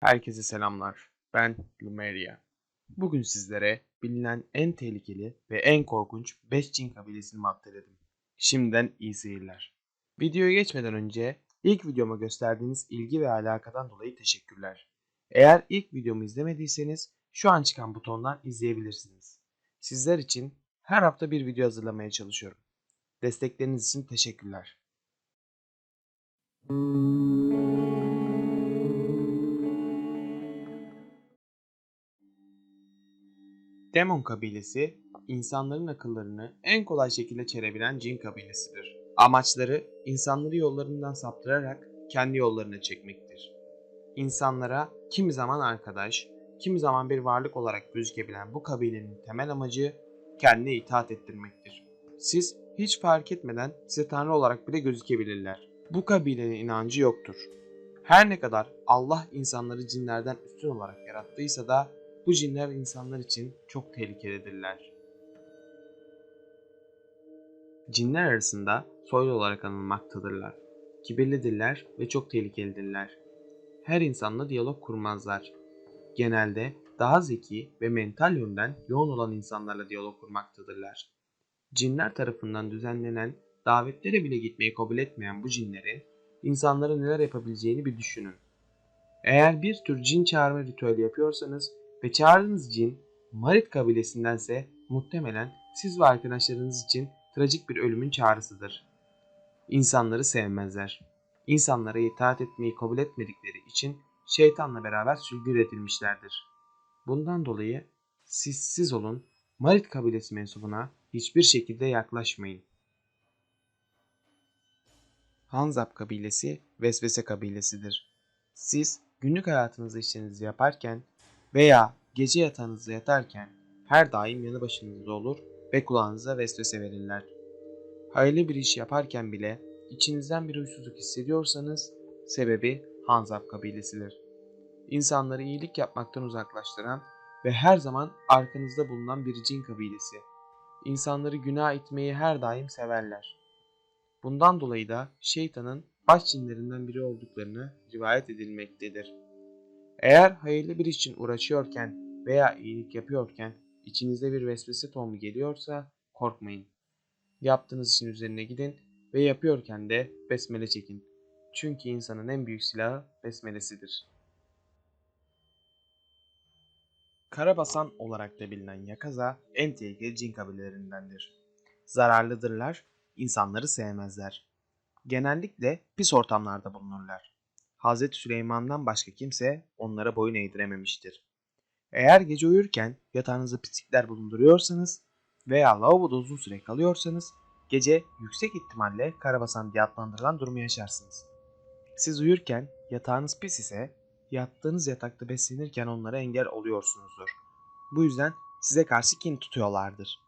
Herkese selamlar. Ben Lumeria. Bugün sizlere bilinen en tehlikeli ve en korkunç 5 cin kabilesini maddeledim. Şimdiden iyi seyirler. Videoya geçmeden önce ilk videoma gösterdiğiniz ilgi ve alakadan dolayı teşekkürler. Eğer ilk videomu izlemediyseniz şu an çıkan butondan izleyebilirsiniz. Sizler için her hafta bir video hazırlamaya çalışıyorum. Destekleriniz için teşekkürler. Demon kabilesi, insanların akıllarını en kolay şekilde çerebilen cin kabilesidir. Amaçları, insanları yollarından saptırarak kendi yollarına çekmektir. İnsanlara kimi zaman arkadaş, kimi zaman bir varlık olarak gözükebilen bu kabilenin temel amacı kendine itaat ettirmektir. Siz hiç fark etmeden size tanrı olarak bile gözükebilirler. Bu kabilenin inancı yoktur. Her ne kadar Allah insanları cinlerden üstün olarak yarattıysa da bu cinler insanlar için çok tehlikelidirler. Cinler arasında soylu olarak anılmaktadırlar. Kibirlidirler ve çok tehlikelidirler. Her insanla diyalog kurmazlar. Genelde daha zeki ve mental yönden yoğun olan insanlarla diyalog kurmaktadırlar. Cinler tarafından düzenlenen davetlere bile gitmeyi kabul etmeyen bu cinlerin insanlara neler yapabileceğini bir düşünün. Eğer bir tür cin çağırma ritüeli yapıyorsanız ve çağırdığınız cin Marit kabilesindense muhtemelen siz ve arkadaşlarınız için trajik bir ölümün çağrısıdır. İnsanları sevmezler. İnsanlara itaat etmeyi kabul etmedikleri için şeytanla beraber sürgün edilmişlerdir. Bundan dolayı siz siz olun, Marit kabilesi mensubuna hiçbir şekilde yaklaşmayın. Hanzap kabilesi Vesvese kabilesidir. Siz günlük hayatınızda işlerinizi yaparken veya gece yatağınızda yatarken her daim yanı başınızda olur ve kulağınıza vesvese verirler. Hayırlı bir iş yaparken bile içinizden bir huysuzluk hissediyorsanız sebebi Hanzap kabilesidir. İnsanları iyilik yapmaktan uzaklaştıran ve her zaman arkanızda bulunan bir cin kabilesi. İnsanları günah itmeyi her daim severler. Bundan dolayı da şeytanın baş cinlerinden biri olduklarını rivayet edilmektedir. Eğer hayırlı bir için uğraşıyorken veya iyilik yapıyorken içinizde bir vesvese tohumu geliyorsa korkmayın. Yaptığınız işin üzerine gidin ve yapıyorken de besmele çekin. Çünkü insanın en büyük silahı besmelesidir. Karabasan olarak da bilinen Yakaza en tehlikeli cin kabilelerindendir. Zararlıdırlar, insanları sevmezler. Genellikle pis ortamlarda bulunurlar. Hz. Süleyman'dan başka kimse onlara boyun eğdirememiştir. Eğer gece uyurken yatağınızda pislikler bulunduruyorsanız veya lavaboda uzun süre kalıyorsanız gece yüksek ihtimalle karabasan diye adlandırılan durumu yaşarsınız. Siz uyurken yatağınız pis ise yattığınız yatakta beslenirken onlara engel oluyorsunuzdur. Bu yüzden size karşı kin tutuyorlardır.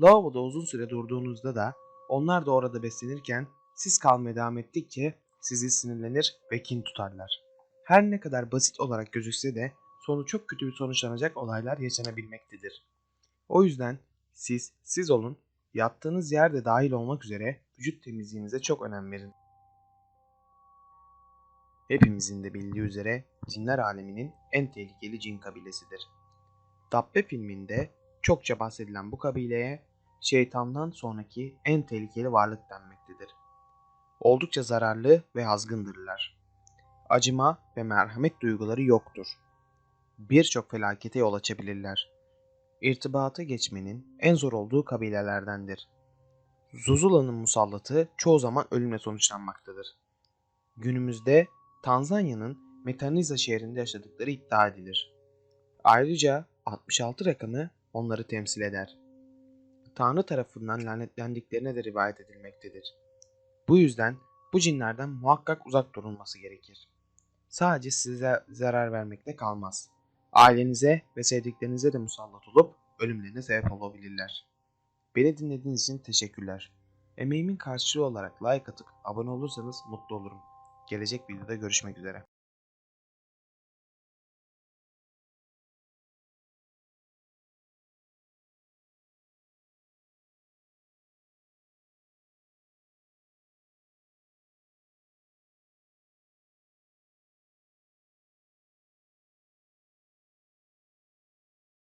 Lavaboda uzun süre durduğunuzda da onlar da orada beslenirken siz kalmaya devam ettikçe sizi sinirlenir ve kin tutarlar. Her ne kadar basit olarak gözükse de sonu çok kötü bir sonuçlanacak olaylar yaşanabilmektedir. O yüzden siz siz olun, yattığınız yerde dahil olmak üzere vücut temizliğinize çok önem verin. Hepimizin de bildiği üzere cinler aleminin en tehlikeli cin kabilesidir. Dabbe filminde çokça bahsedilen bu kabileye şeytandan sonraki en tehlikeli varlık denmektedir. Oldukça zararlı ve azgındırlar. Acıma ve merhamet duyguları yoktur. Birçok felakete yol açabilirler. İrtibata geçmenin en zor olduğu kabilelerdendir. Zuzula'nın musallatı çoğu zaman ölümle sonuçlanmaktadır. Günümüzde Tanzanya'nın Metaniza şehrinde yaşadıkları iddia edilir. Ayrıca 66 rakamı onları temsil eder. Tanrı tarafından lanetlendiklerine de rivayet edilmektedir. Bu yüzden bu cinlerden muhakkak uzak durulması gerekir. Sadece size zarar vermekle kalmaz. Ailenize ve sevdiklerinize de musallat olup ölümlerine sebep olabilirler. Beni dinlediğiniz için teşekkürler. Emeğimin karşılığı olarak like atıp abone olursanız mutlu olurum. Gelecek videoda görüşmek üzere.